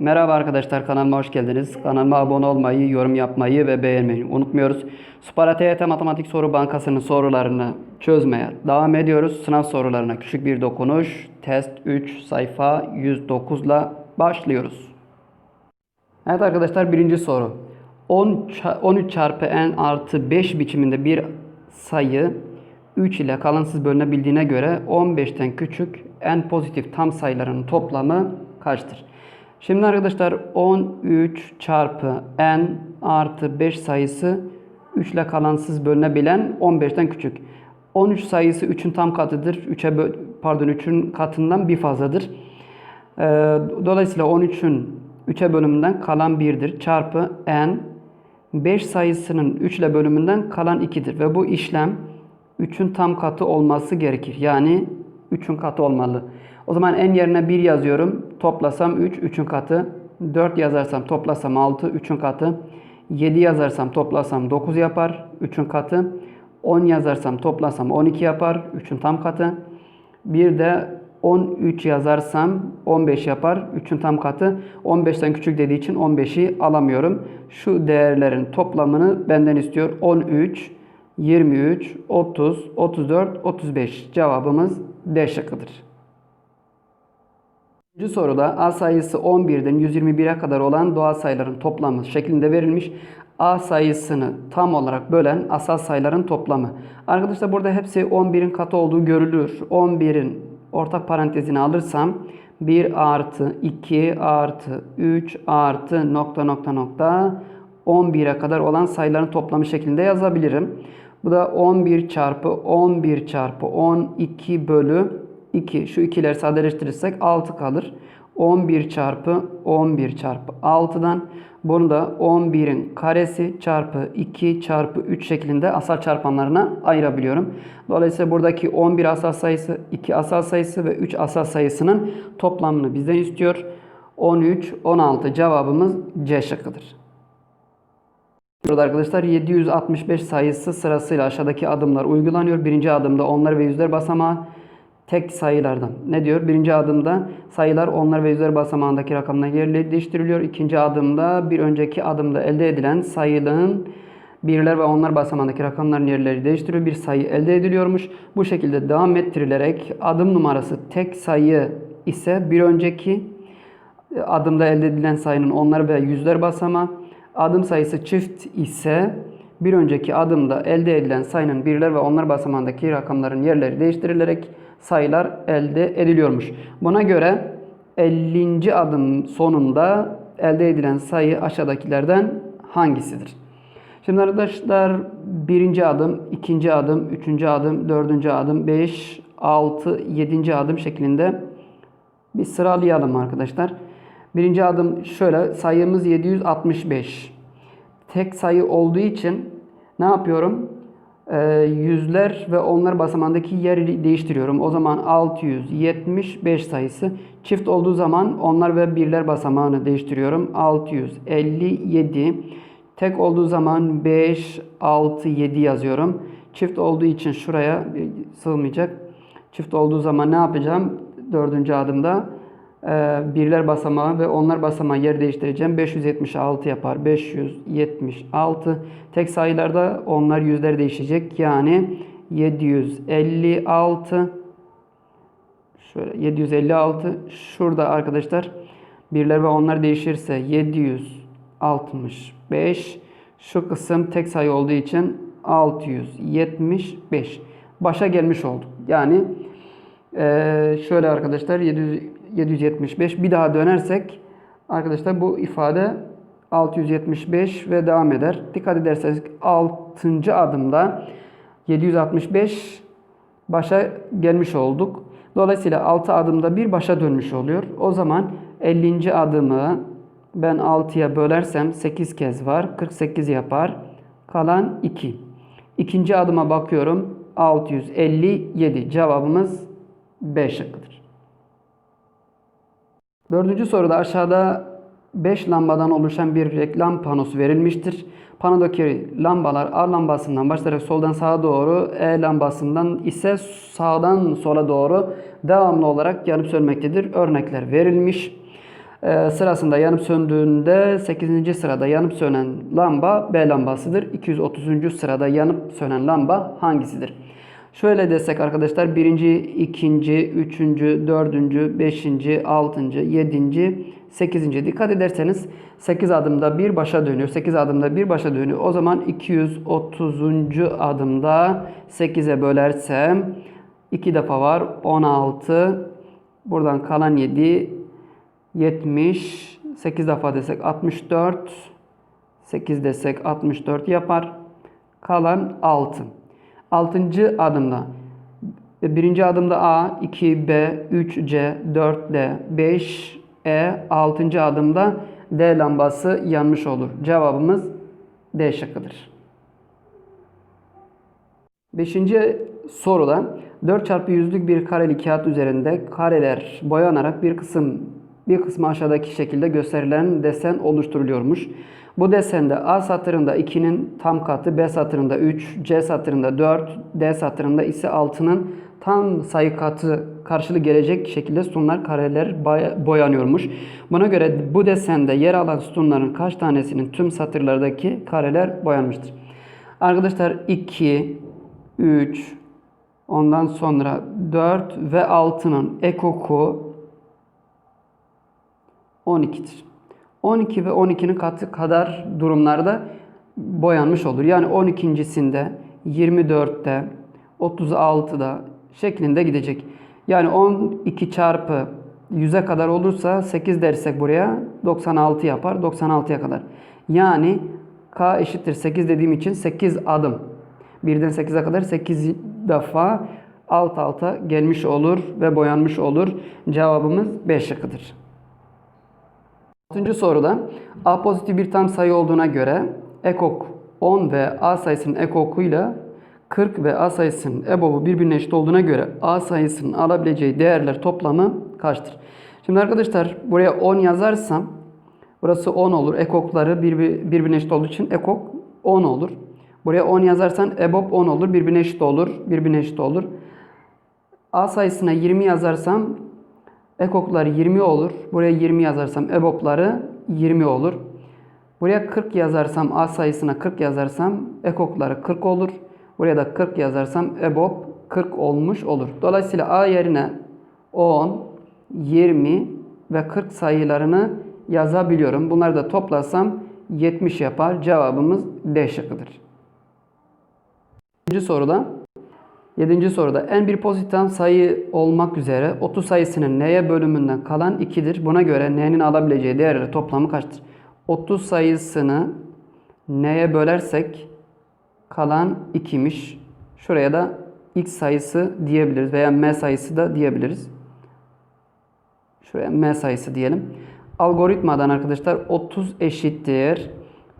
Merhaba arkadaşlar kanalıma hoş geldiniz. Kanalıma abone olmayı, yorum yapmayı ve beğenmeyi unutmuyoruz. Spara TYT Matematik Soru Bankası'nın sorularını çözmeye devam ediyoruz. Sınav sorularına küçük bir dokunuş. Test 3 sayfa 109 ile başlıyoruz. Evet arkadaşlar birinci soru. 10, ça- 13 çarpı n artı 5 biçiminde bir sayı 3 ile kalansız bölünebildiğine göre 15'ten küçük n pozitif tam sayıların toplamı kaçtır? Şimdi arkadaşlar 13 çarpı n artı 5 sayısı 3 ile kalansız bölünebilen 15'ten küçük. 13 sayısı 3'ün tam katıdır. 3'e bö- pardon 3'ün katından bir fazladır. Ee, Dolayısıyla 13'ün 3'e bölümünden kalan 1'dir. Çarpı n 5 sayısının 3 ile bölümünden kalan 2'dir. Ve bu işlem 3'ün tam katı olması gerekir. Yani 3'ün katı olmalı. O zaman n yerine 1 yazıyorum. Toplasam 3, 3'ün katı. 4 yazarsam toplasam 6, 3'ün katı. 7 yazarsam toplasam 9 yapar. 3'ün katı. 10 yazarsam toplasam 12 yapar. 3'ün tam katı. Bir de 13 yazarsam 15 yapar. 3'ün tam katı. 15'ten küçük dediği için 15'i alamıyorum. Şu değerlerin toplamını benden istiyor. 13, 23, 30, 34, 35. Cevabımız D şıkkıdır. Üçüncü soruda A sayısı 11'den 121'e kadar olan doğal sayıların toplamı şeklinde verilmiş. A sayısını tam olarak bölen asal sayıların toplamı. Arkadaşlar burada hepsi 11'in katı olduğu görülür. 11'in ortak parantezini alırsam 1 artı 2 artı 3 artı nokta nokta nokta 11'e kadar olan sayıların toplamı şeklinde yazabilirim. Bu da 11 çarpı 11 çarpı 12 bölü 2. Şu ikileri sadeleştirirsek 6 kalır. 11 çarpı 11 çarpı 6'dan bunu da 11'in karesi çarpı 2 çarpı 3 şeklinde asal çarpanlarına ayırabiliyorum. Dolayısıyla buradaki 11 asal sayısı, 2 asal sayısı ve 3 asal sayısının toplamını bizden istiyor. 13, 16 cevabımız C şıkkıdır. Burada arkadaşlar 765 sayısı sırasıyla aşağıdaki adımlar uygulanıyor. Birinci adımda onlar ve yüzler basamağı tek sayılardan. Ne diyor? Birinci adımda sayılar onlar ve yüzler basamağındaki rakamla yerleri değiştiriliyor. İkinci adımda bir önceki adımda elde edilen sayının birler ve onlar basamağındaki rakamların yerleri değiştiriyor. Bir sayı elde ediliyormuş. Bu şekilde devam ettirilerek adım numarası tek sayı ise bir önceki adımda elde edilen sayının onlar ve yüzler basamağı, adım sayısı çift ise bir önceki adımda elde edilen sayının birler ve onlar basamağındaki rakamların yerleri değiştirilerek sayılar elde ediliyormuş. Buna göre 50. adım sonunda elde edilen sayı aşağıdakilerden hangisidir? Şimdi arkadaşlar birinci adım, ikinci adım, üçüncü adım, dördüncü adım, beş, altı, yedinci adım şeklinde bir sıralayalım arkadaşlar. Birinci adım şöyle sayımız 765. Tek sayı olduğu için ne yapıyorum? Ee, yüzler ve onlar basamağındaki yeri değiştiriyorum. O zaman 675 sayısı. Çift olduğu zaman onlar ve birler basamağını değiştiriyorum. 657. Tek olduğu zaman 5, 6, 7 yazıyorum. Çift olduğu için şuraya e, sığmayacak. Çift olduğu zaman ne yapacağım? Dördüncü adımda birler basamağı ve onlar basamağı yer değiştireceğim. 576 yapar. 576. Tek sayılarda onlar yüzler değişecek. Yani 756 şöyle 756 şurada arkadaşlar birler ve onlar değişirse 765 şu kısım tek sayı olduğu için 675 başa gelmiş olduk. Yani ee, şöyle arkadaşlar 700, 775 bir daha dönersek arkadaşlar bu ifade 675 ve devam eder. Dikkat ederseniz 6. adımda 765 başa gelmiş olduk. Dolayısıyla 6 adımda bir başa dönmüş oluyor. O zaman 50. adımı ben 6'ya bölersem 8 kez var. 48 yapar. Kalan 2. İkinci adıma bakıyorum. 657. Cevabımız B şıkkıdır. Dördüncü soruda aşağıda 5 lambadan oluşan bir reklam panosu verilmiştir. Panodaki lambalar A lambasından başlayarak soldan sağa doğru, E lambasından ise sağdan sola doğru devamlı olarak yanıp sönmektedir. Örnekler verilmiş. e, sırasında yanıp söndüğünde 8. sırada yanıp sönen lamba B lambasıdır. 230. sırada yanıp sönen lamba hangisidir? Şöyle desek arkadaşlar birinci, ikinci, üçüncü, dördüncü, beşinci, altıncı, yedinci, sekizinci. Dikkat ederseniz 8 adımda bir başa dönüyor. 8 adımda bir başa dönüyor. O zaman 230. adımda 8'e bölersem 2 defa var 16. Buradan kalan 7 70. 8 defa desek 64. 8 desek 64 yapar. Kalan 6. 6. adımda birinci adımda A, 2B, 3C, 4D, 5E, 6. adımda D lambası yanmış olur. Cevabımız D şıkkıdır. Beşinci soruda 4 çarpı yüzlük bir kareli kağıt üzerinde kareler boyanarak bir kısım bir kısmı aşağıdaki şekilde gösterilen desen oluşturuluyormuş. Bu desende A satırında 2'nin tam katı, B satırında 3, C satırında 4, D satırında ise 6'nın tam sayı katı karşılık gelecek şekilde sütunlar kareler boyanıyormuş. Buna göre bu desende yer alan sütunların kaç tanesinin tüm satırlardaki kareler boyanmıştır? Arkadaşlar 2, 3, ondan sonra 4 ve 6'nın ekoku 12'dir. 12 ve 12'nin katı kadar durumlarda boyanmış olur. Yani 12.sinde, 24'te, 36'da şeklinde gidecek. Yani 12 çarpı 100'e kadar olursa 8 dersek buraya 96 yapar. 96'ya kadar. Yani K eşittir 8 dediğim için 8 adım. 1'den 8'e kadar 8 defa alt alta gelmiş olur ve boyanmış olur. Cevabımız B şıkkıdır. 6. soruda A pozitif bir tam sayı olduğuna göre ekok 10 ve A sayısının ekokuyla 40 ve A sayısının ebobu birbirine eşit olduğuna göre A sayısının alabileceği değerler toplamı kaçtır? Şimdi arkadaşlar buraya 10 yazarsam burası 10 olur. Ekokları birbirine eşit olduğu için ekok 10 olur. Buraya 10 yazarsan ebob 10 olur. Birbirine eşit olur. Birbirine eşit olur. A sayısına 20 yazarsam ekokları 20 olur. Buraya 20 yazarsam ebopları 20 olur. Buraya 40 yazarsam A sayısına 40 yazarsam ekokları 40 olur. Buraya da 40 yazarsam EBOB 40 olmuş olur. Dolayısıyla A yerine 10, 20 ve 40 sayılarını yazabiliyorum. Bunları da toplasam 70 yapar. Cevabımız D şıkkıdır. 7. soruda 7. soruda en bir pozitif tam sayı olmak üzere 30 sayısının n'ye bölümünden kalan 2'dir. Buna göre n'nin alabileceği değerleri toplamı kaçtır? 30 sayısını n'ye bölersek kalan 2'miş. Şuraya da x sayısı diyebiliriz veya m sayısı da diyebiliriz. Şuraya m sayısı diyelim. Algoritmadan arkadaşlar 30 eşittir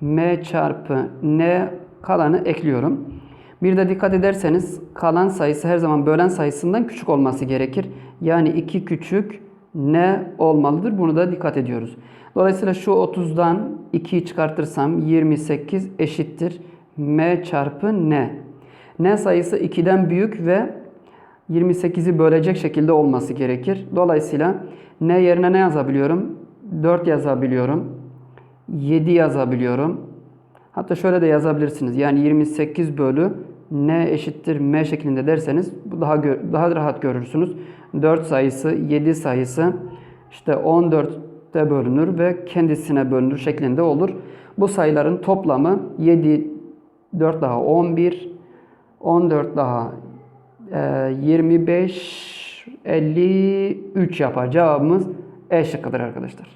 m çarpı n kalanı ekliyorum. Bir de dikkat ederseniz kalan sayısı her zaman bölen sayısından küçük olması gerekir. Yani 2 küçük n olmalıdır. Bunu da dikkat ediyoruz. Dolayısıyla şu 30'dan 2'yi çıkartırsam 28 eşittir m çarpı n. n sayısı 2'den büyük ve 28'i bölecek şekilde olması gerekir. Dolayısıyla n yerine ne yazabiliyorum? 4 yazabiliyorum. 7 yazabiliyorum. Hatta şöyle de yazabilirsiniz. Yani 28 bölü n eşittir m şeklinde derseniz bu daha daha rahat görürsünüz. 4 sayısı, 7 sayısı işte 14'te bölünür ve kendisine bölünür şeklinde olur. Bu sayıların toplamı 7 4 daha 11 14 daha 25 53 yapar. Cevabımız E şıkkıdır arkadaşlar.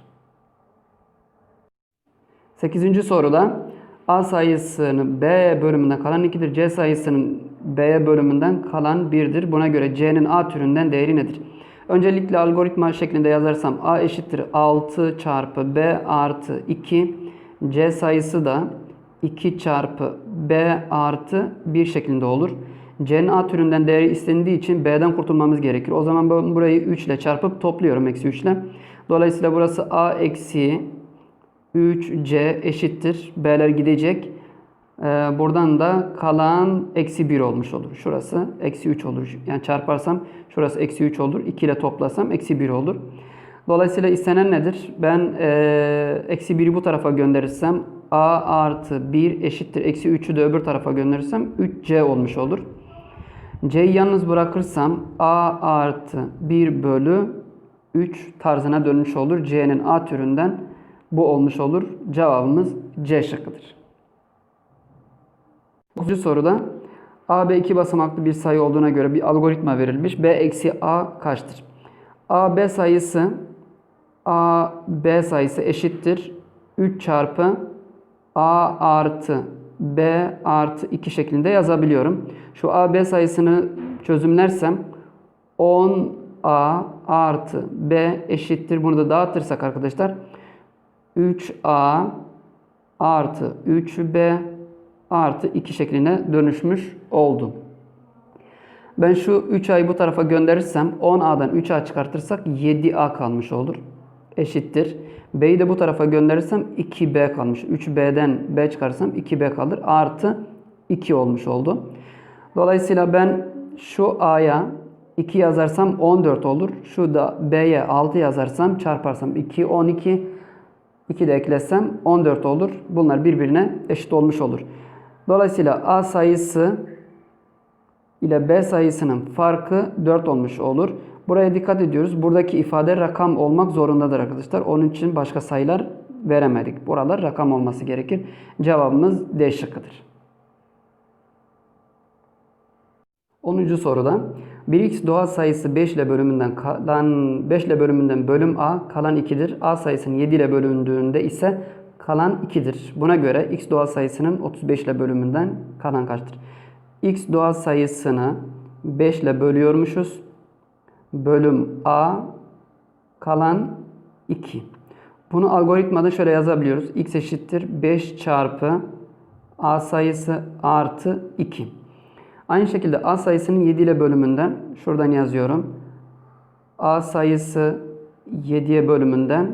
8. soruda A sayısının B bölümünden kalan 2'dir. C sayısının B bölümünden kalan 1'dir. Buna göre C'nin A türünden değeri nedir? Öncelikle algoritma şeklinde yazarsam A eşittir 6 çarpı B artı 2. C sayısı da 2 çarpı B artı 1 şeklinde olur. C'nin A türünden değeri istendiği için B'den kurtulmamız gerekir. O zaman ben burayı 3 ile çarpıp topluyorum eksi 3 ile. Dolayısıyla burası A eksi 3C eşittir. B'ler gidecek. Ee, buradan da kalan eksi 1 olmuş olur. Şurası eksi 3 olur. Yani çarparsam şurası eksi 3 olur. 2 ile toplasam eksi 1 olur. Dolayısıyla istenen nedir? Ben eee eksi 1'i bu tarafa gönderirsem a artı 1 eşittir. Eksi 3'ü de öbür tarafa gönderirsem 3c olmuş olur. c'yi yalnız bırakırsam a artı 1 bölü 3 tarzına dönmüş olur. c'nin a türünden bu olmuş olur. Cevabımız c şıkkıdır. 9. soruda a, b iki basamaklı bir sayı olduğuna göre bir algoritma verilmiş. b eksi a kaçtır? a, b sayısı a, b sayısı eşittir. 3 çarpı a artı b artı 2 şeklinde yazabiliyorum. Şu a, b sayısını çözümlersem 10a artı b eşittir. Bunu da dağıtırsak arkadaşlar 3a artı 3b artı 2 şekline dönüşmüş oldu. Ben şu 3a'yı bu tarafa gönderirsem 10a'dan 3a çıkartırsak 7a kalmış olur. Eşittir. B'yi de bu tarafa gönderirsem 2b kalmış. 3b'den b çıkarsam 2b kalır. Artı 2 olmuş oldu. Dolayısıyla ben şu a'ya 2 yazarsam 14 olur. Şu da b'ye 6 yazarsam çarparsam 2 12 2 de eklesem 14 olur. Bunlar birbirine eşit olmuş olur. Dolayısıyla A sayısı ile B sayısının farkı 4 olmuş olur. Buraya dikkat ediyoruz. Buradaki ifade rakam olmak zorundadır arkadaşlar. Onun için başka sayılar veremedik. Buralar rakam olması gerekir. Cevabımız D şıkkıdır. 10. soruda 1x doğal sayısı 5 ile bölümünden kalan 5 ile bölümünden bölüm a kalan 2'dir. a sayısının 7 ile bölündüğünde ise kalan 2'dir. Buna göre x doğal sayısının 35 ile bölümünden kalan kaçtır? x doğal sayısını 5 ile bölüyormuşuz. Bölüm a kalan 2. Bunu algoritmada şöyle yazabiliyoruz. x eşittir 5 çarpı a sayısı artı 2. Aynı şekilde a sayısının 7 ile bölümünden şuradan yazıyorum. a sayısı 7'ye bölümünden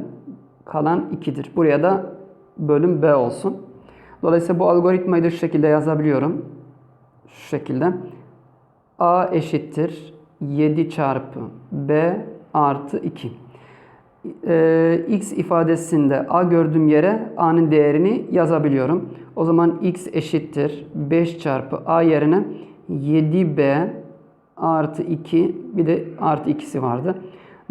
kalan 2'dir. Buraya da bölüm b olsun. Dolayısıyla bu algoritmayı da şu şekilde yazabiliyorum. Şu şekilde. a eşittir 7 çarpı b artı 2. Ee, x ifadesinde a gördüğüm yere a'nın değerini yazabiliyorum. O zaman x eşittir 5 çarpı a yerine 7b artı 2 bir de artı 2'si vardı.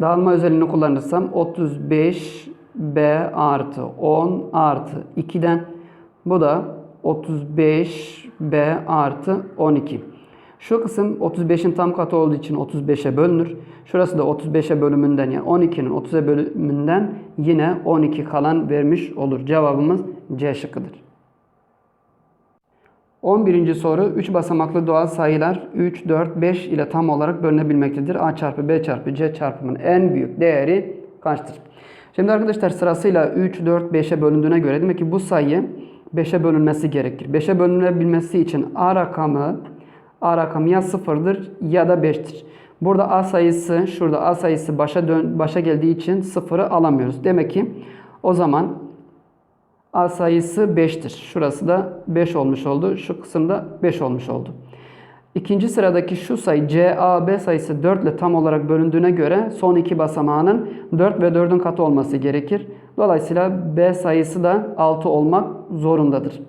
Dağılma özelliğini kullanırsam 35b artı 10 artı 2'den bu da 35b artı 12. Şu kısım 35'in tam katı olduğu için 35'e bölünür. Şurası da 35'e bölümünden yani 12'nin 30'a bölümünden yine 12 kalan vermiş olur. Cevabımız C şıkkıdır. 11. soru 3 basamaklı doğal sayılar 3, 4, 5 ile tam olarak bölünebilmektedir. A çarpı B çarpı C çarpımının en büyük değeri kaçtır? Şimdi arkadaşlar sırasıyla 3, 4, 5'e bölündüğüne göre demek ki bu sayı 5'e bölünmesi gerekir. 5'e bölünebilmesi için A rakamı A rakamı ya 0'dır ya da 5'tir. Burada A sayısı, şurada A sayısı başa dön, başa geldiği için 0'ı alamıyoruz. Demek ki o zaman A sayısı 5'tir. Şurası da 5 olmuş oldu. Şu kısımda 5 olmuş oldu. İkinci sıradaki şu sayı CAB sayısı 4 ile tam olarak bölündüğüne göre son iki basamağının 4 ve 4'ün katı olması gerekir. Dolayısıyla B sayısı da 6 olmak zorundadır.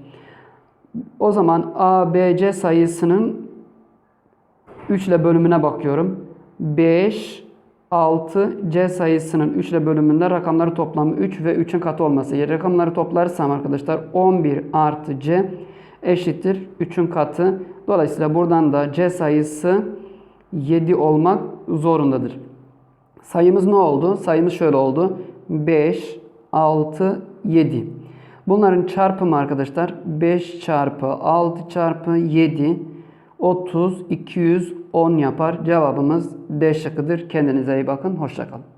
O zaman ABC sayısının 3 ile bölümüne bakıyorum. 5, 6, C sayısının 3 ile bölümünde rakamları toplamı 3 ve 3'ün katı olması. Rakamları toplarsam arkadaşlar 11 artı C eşittir 3'ün katı. Dolayısıyla buradan da C sayısı 7 olmak zorundadır. Sayımız ne oldu? Sayımız şöyle oldu. 5, 6, 7. Bunların çarpımı arkadaşlar 5 çarpı 6 çarpı 7 30, 210 yapar. Cevabımız D şıkkıdır. Kendinize iyi bakın. Hoşçakalın.